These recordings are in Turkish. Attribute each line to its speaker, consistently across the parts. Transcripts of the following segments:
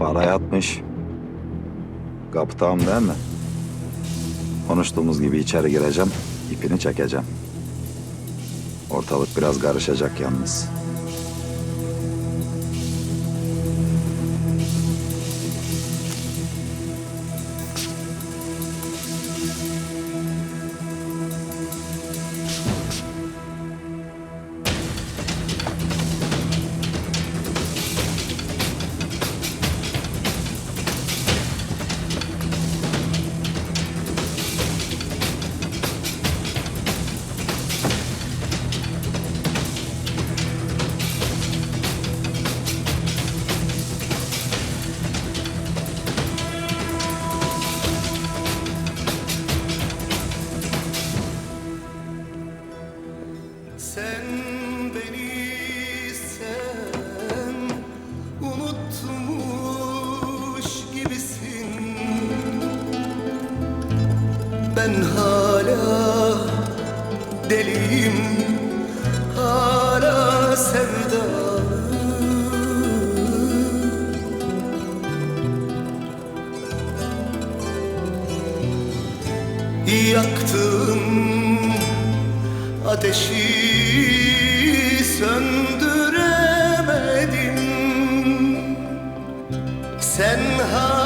Speaker 1: Para yatmış. Kaptağım değil mi? Konuştuğumuz gibi içeri gireceğim, ipini çekeceğim. Ortalık biraz karışacak yalnız.
Speaker 2: Ben hala deliyim hala sevdalı Yaktın ateşi söndüremedim. Sen hala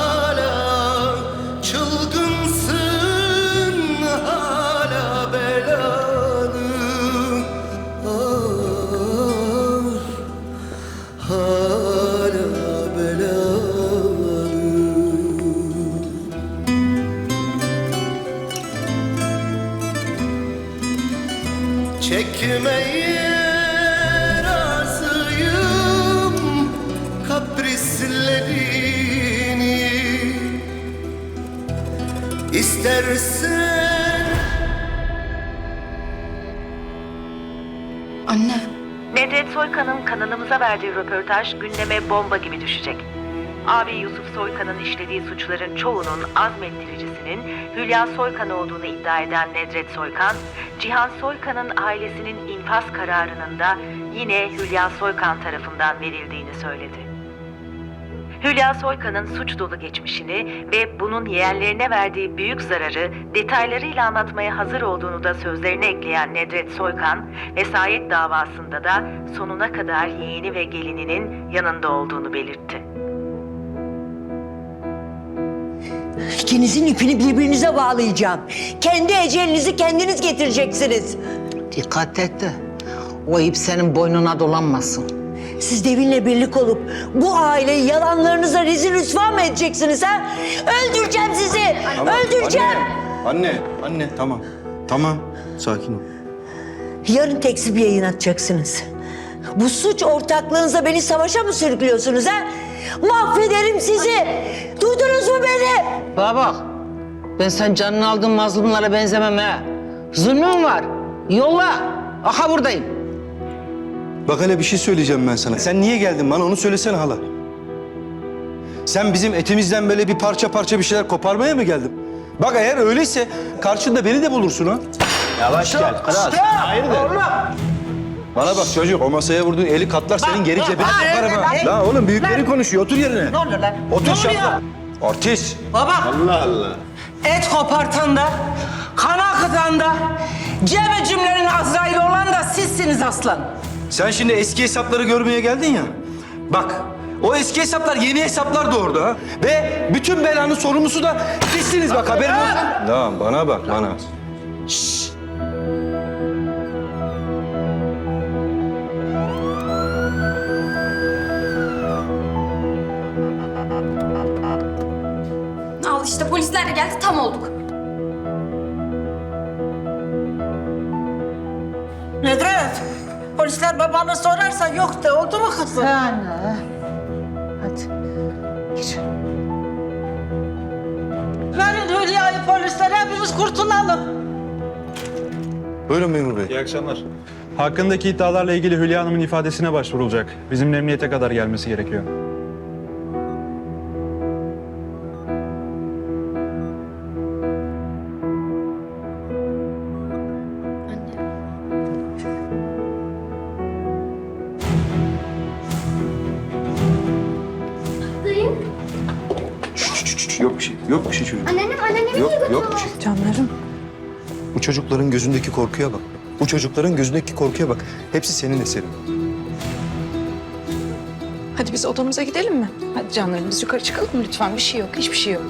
Speaker 2: İstersen
Speaker 3: Anne.
Speaker 4: Nedret Soykan'ın kanalımıza verdiği röportaj gündeme bomba gibi düşecek. Abi Yusuf Soykan'ın işlediği suçların çoğunun azmettiricisinin Hülya Soykan olduğunu iddia eden Nedret Soykan, Cihan Soykan'ın ailesinin infaz kararının da yine Hülya Soykan tarafından verildiğini söyledi. Hülya Soykan'ın suç dolu geçmişini ve bunun yeğenlerine verdiği büyük zararı detaylarıyla anlatmaya hazır olduğunu da sözlerine ekleyen Nedret Soykan, vesayet davasında da sonuna kadar yeğeni ve gelininin yanında olduğunu belirtti.
Speaker 5: İkinizin ipini birbirinize bağlayacağım. Kendi ecelinizi kendiniz getireceksiniz.
Speaker 6: Dikkat et de o ip senin boynuna dolanmasın.
Speaker 5: Siz Devin'le birlik olup bu aileyi yalanlarınıza rezil rüsva mı edeceksiniz ha? Öldüreceğim sizi! Öldüreceğim!
Speaker 7: Anne, anne, anne tamam. Tamam, sakin ol.
Speaker 5: Yarın tekzip yayın atacaksınız. Bu suç ortaklığınıza beni savaşa mı sürüklüyorsunuz ha? Mahvederim sizi! Duydunuz mu beni?
Speaker 6: Bana bak ben sen canını aldığın mazlumlara benzemem ha. Zulmüm var. Yolla. Aha buradayım.
Speaker 7: Bak hele bir şey söyleyeceğim ben sana. Sen niye geldin bana onu söylesene hala. Sen bizim etimizden böyle bir parça parça bir şeyler koparmaya mı geldin? Bak eğer öyleyse karşında beni de bulursun ha. Yavaş gel. Kral. Hayırdır? Bana bak çocuk o masaya vurduğun eli katlar senin geri cebine sokarım ha. Lan oğlum büyükleri konuşuyor otur yerine.
Speaker 6: Ne oluyor lan?
Speaker 7: Otur şapla. Artist.
Speaker 6: Baba.
Speaker 7: Allah Allah.
Speaker 6: Et kopartan da, kan akıtan da, cebe cümlenin Azrail olan da sizsiniz aslan.
Speaker 7: Sen şimdi eski hesapları görmeye geldin ya. Bak o eski hesaplar yeni hesaplar doğurdu ha. Ve bütün belanın sorumlusu da sizsiniz bak haberin olsun. Lan bana bak bana.
Speaker 3: Al işte polisler de geldi tam olduk.
Speaker 8: Nedret, polisler babanı sorarsa yok de oldu mu kızım?
Speaker 6: Anne. Hadi. Gir.
Speaker 8: Verin Hülya'yı polislere hepimiz kurtulalım.
Speaker 7: Buyurun memur bey.
Speaker 9: İyi akşamlar. Hakkındaki iddialarla ilgili Hülya Hanım'ın ifadesine başvurulacak. Bizim emniyete kadar gelmesi gerekiyor.
Speaker 7: Bir şey. Yok bir şey çocuk.
Speaker 3: Anneannem, anneannemi
Speaker 7: Yok,
Speaker 3: niye
Speaker 7: yok bir şey.
Speaker 8: Canlarım.
Speaker 7: Bu çocukların gözündeki korkuya bak. Bu çocukların gözündeki korkuya bak. Hepsi senin eserin.
Speaker 10: Hadi biz odamıza gidelim mi? Hadi canlarım biz yukarı çıkalım mı lütfen? Bir şey yok, hiçbir şey yok.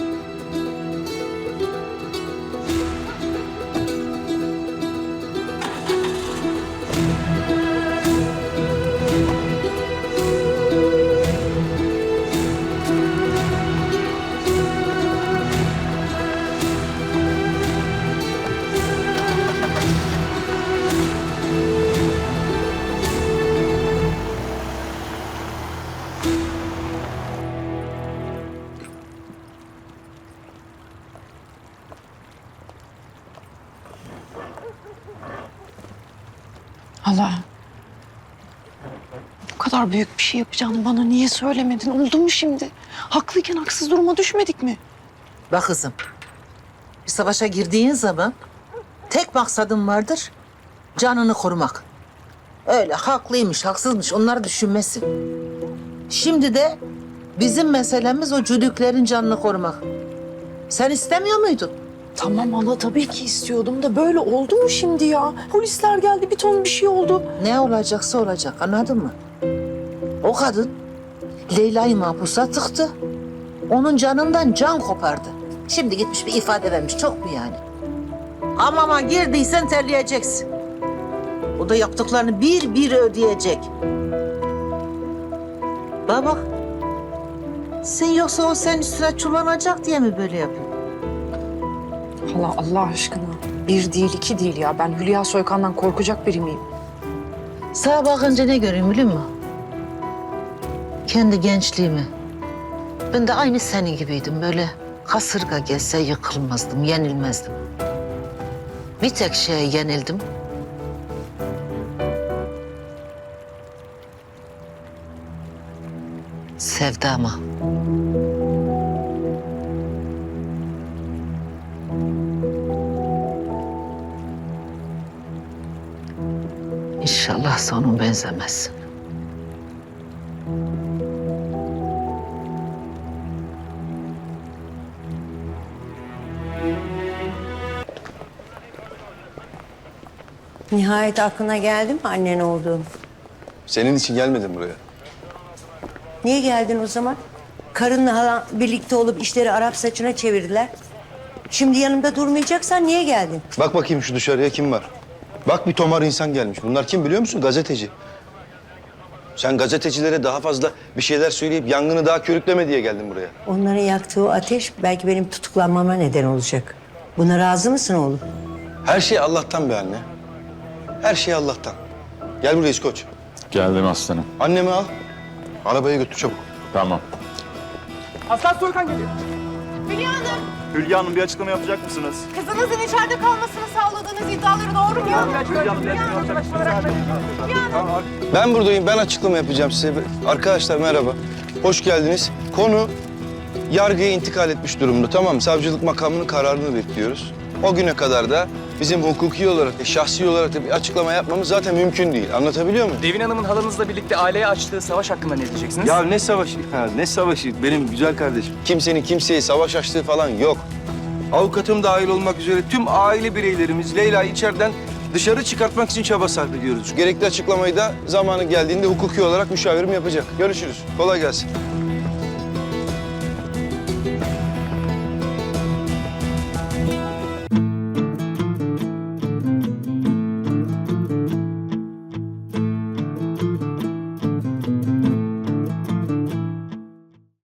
Speaker 10: Hala. Bu kadar büyük bir şey yapacağını bana niye söylemedin? Oldu mu şimdi? Haklıyken haksız duruma düşmedik mi?
Speaker 6: Bak kızım. Bir savaşa girdiğin zaman tek maksadın vardır. Canını korumak. Öyle haklıymış, haksızmış onları düşünmesin. Şimdi de bizim meselemiz o cülüklerin canını korumak. Sen istemiyor muydun?
Speaker 10: Tamam hala tabii ki istiyordum da böyle oldu mu şimdi ya? Polisler geldi bir ton bir şey oldu.
Speaker 6: Ne olacaksa olacak anladın mı? O kadın Leyla'yı mahpusa tıktı. Onun canından can kopardı. Şimdi gitmiş bir ifade vermiş çok mu yani? Amama girdiysen terleyeceksin. O da yaptıklarını bir bir ödeyecek. Bana bak. Sen yoksa o senin üstüne çullanacak diye mi böyle yapıyor?
Speaker 10: Hala Allah aşkına. Bir değil iki değil ya. Ben Hülya Soykan'dan korkacak biri miyim?
Speaker 6: Sağa bakınca ne göreyim biliyor musun? Kendi gençliğimi. Ben de aynı senin gibiydim böyle. Kasırga gelse yıkılmazdım, yenilmezdim. Bir tek şeye yenildim. Sevdama. İnşallah sonun benzemez.
Speaker 5: Nihayet aklına geldi mi annen olduğum?
Speaker 7: Senin için gelmedim buraya.
Speaker 5: Niye geldin o zaman? Karınla halan birlikte olup işleri Arap saçına çevirdiler. Şimdi yanımda durmayacaksan niye geldin?
Speaker 7: Bak bakayım şu dışarıya kim var? Bak bir tomar insan gelmiş. Bunlar kim biliyor musun? Gazeteci. Sen gazetecilere daha fazla bir şeyler söyleyip yangını daha körükleme diye geldin buraya.
Speaker 5: Onların yaktığı ateş belki benim tutuklanmama neden olacak. Buna razı mısın oğlum?
Speaker 7: Her şey Allah'tan be anne. Her şey Allah'tan. Gel buraya İskoç.
Speaker 11: Geldim aslanım.
Speaker 7: Annemi al. Arabaya götür çabuk.
Speaker 11: Tamam.
Speaker 1: Hülya Hanım bir açıklama yapacak mısınız?
Speaker 3: Kızınızın içeride kalmasını sağladığınız iddiaları doğru mu?
Speaker 7: Ben buradayım. Ben açıklama yapacağım size. Arkadaşlar merhaba. Hoş geldiniz. Konu yargıya intikal etmiş durumda. Tamam mı? Savcılık makamının kararını bekliyoruz. O güne kadar da bizim hukuki olarak, e, şahsi olarak da bir açıklama yapmamız zaten mümkün değil. Anlatabiliyor muyum?
Speaker 12: Devin Hanım'ın halanızla birlikte aileye açtığı savaş hakkında ne diyeceksiniz?
Speaker 7: Ya ne savaşı? Ha, ne savaşı? Benim güzel kardeşim. Kimsenin kimseye savaş açtığı falan yok. Avukatım dahil olmak üzere tüm aile bireylerimiz Leyla'yı içeriden dışarı çıkartmak için çaba sarf ediyoruz. Gerekli açıklamayı da zamanı geldiğinde hukuki olarak müşavirim yapacak. Görüşürüz. Kolay gelsin.